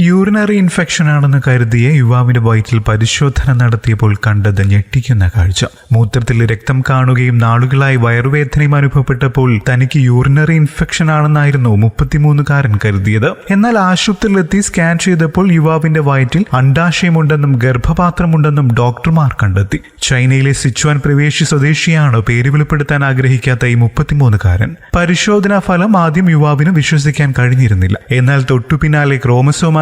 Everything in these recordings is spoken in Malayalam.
യൂറിനറി ഇൻഫെക്ഷൻ ആണെന്ന് കരുതിയ യുവാവിന്റെ വയറ്റിൽ പരിശോധന നടത്തിയപ്പോൾ കണ്ടത് ഞെട്ടിക്കുന്ന കാഴ്ച. മൂത്രത്തിൽ രക്തം കാണുകയും നാളുകളായി വയറുവേദനയും അനുഭവപ്പെട്ടപ്പോൾ തനിക്ക് യൂറിനറി ഇൻഫെക്ഷൻ ആണെന്നായിരുന്നു മുപ്പത്തിമൂന്നുകാരൻ കരുതിയത്. എന്നാൽ ആശുപത്രിയിലെത്തി സ്കാൻ ചെയ്തപ്പോൾ യുവാവിന്റെ വയറ്റിൽ അണ്ടാശയമുണ്ടെന്നും ഗർഭപാത്രമുണ്ടെന്നും ഡോക്ടർമാർ കണ്ടെത്തി. ചൈനയിലെ സിച്വാൻ പ്രവേശി സ്വദേശിയാണ് പേര് വെളിപ്പെടുത്താൻ ആഗ്രഹിക്കാത്ത ഈ മുപ്പത്തിമൂന്നുകാരൻ. പരിശോധനാ ഫലം ആദ്യം യുവാവിന് വിശ്വസിക്കാൻ കഴിഞ്ഞിരുന്നില്ല. എന്നാൽ തൊട്ടു പിന്നാലെ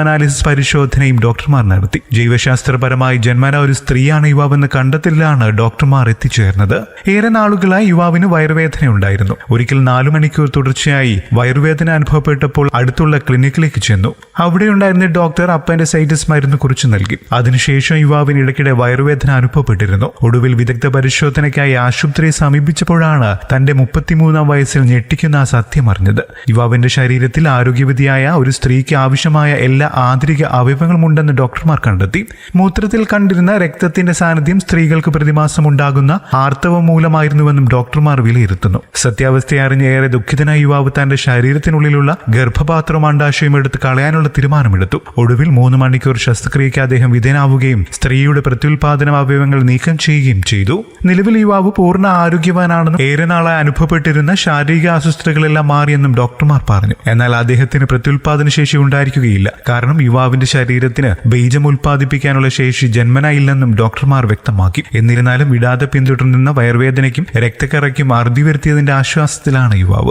ക്രോമസോം അനാലിസിസ് പരിശോധനയും ഡോക്ടർമാർ നടത്തി. ജൈവശാസ്ത്രപരമായി ജന്മന ഒരു സ്ത്രീയാണ് യുവാവെന്ന് കണ്ടെത്തലിലാണ് ഡോക്ടർമാർ എത്തിച്ചേർന്നത്. ഏറെ നാളുകളായി യുവാവിന് വയറുവേദന ഉണ്ടായിരുന്നു. ഒരിക്കൽ നാലു മണിക്കൂർ തുടർച്ചയായി വയറുവേദന അനുഭവപ്പെട്ടപ്പോൾ അടുത്തുള്ള ക്ലിനിക്കിലേക്ക് ചെന്നു. അവിടെയുണ്ടായിരുന്ന ഡോക്ടർ അപ്പൻഡസൈറ്റിസ് മരുന്ന് കുറിച്ച് നൽകി. അതിനുശേഷം യുവാവിന് ഇടയ്ക്കിടെ വയറുവേദന അനുഭവപ്പെട്ടിരുന്നു. ഒടുവിൽ വിദഗ്ധ പരിശോധനയ്ക്കായി ആശുപത്രിയെ സമീപിച്ചപ്പോഴാണ് തന്റെ മുപ്പത്തിമൂന്നാം വയസ്സിൽ ഞെട്ടിക്കുന്ന ആ സത്യം അറിഞ്ഞത്. യുവാവിന്റെ ശരീരത്തിൽ ആരോഗ്യവിധിയായ ഒരു സ്ത്രീക്ക് ആവശ്യമായ എല്ലാ ആന്തരിക അവയവങ്ങളുമുണ്ടെന്ന് ഡോക്ടർമാർ കണ്ടെത്തി. മൂത്രത്തിൽ കണ്ടിരുന്ന രക്തത്തിന്റെ സാന്നിധ്യം സ്ത്രീകൾക്ക് പ്രതിമാസം ഉണ്ടാകുന്ന ആർത്തവം മൂലമായിരുന്നുവെന്നും ഡോക്ടർമാർ വിലയിരുത്തുന്നു. സത്യാവസ്ഥയെ അറിഞ്ഞ് ഏറെ ദുഃഖിതനായ യുവാവ് തന്റെ ശരീരത്തിനുള്ളിലുള്ള ഗർഭപാത്രവും അണ്ടാശയം എടുത്ത് കളയാനുള്ള തീരുമാനമെടുത്തു. ഒടുവിൽ മൂന്ന് മണിക്കൂർ ശസ്ത്രക്രിയയ്ക്ക് അദ്ദേഹം വിധേയനാവുകയും സ്ത്രീയുടെ പ്രത്യുൽപാദന അവയവങ്ങൾ നീക്കം ചെയ്യുകയും ചെയ്തു. നിലവിൽ യുവാവ് പൂർണ ആരോഗ്യവാനാണെന്നും ഏറെ നാളായി അനുഭവപ്പെട്ടിരുന്ന ശാരീരിക അസ്വസ്ഥതകളെല്ലാം മാറിയെന്നും ഡോക്ടർമാർ പറഞ്ഞു. എന്നാൽ അദ്ദേഹത്തിന് പ്രത്യുൽപാദന ശേഷി ഉണ്ടായിരിക്കുകയില്ല. കാരണം യുവാവിന്റെ ശരീരത്തിന് ബീജം ഉൽപ്പാദിപ്പിക്കാനുള്ള ശേഷി ജന്മനായില്ലെന്നും ഡോക്ടർമാർ വ്യക്തമാക്കി. എന്നിരുന്നാലും വിടാതെ പിന്തുടരുന്ന വയർവേദനയ്ക്കും രക്തക്കറയ്ക്കും അറുതി വരുത്തിയതിന്റെ ആശ്വാസത്തിലാണ് യുവാവ്.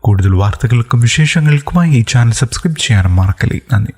കൂടുതൽ വാർത്തകൾക്കും വിശേഷങ്ങൾക്കുമായി ഈ ചാനൽ സബ്സ്ക്രൈബ് ചെയ്യാനും മറക്കല്ലേ. നന്ദി.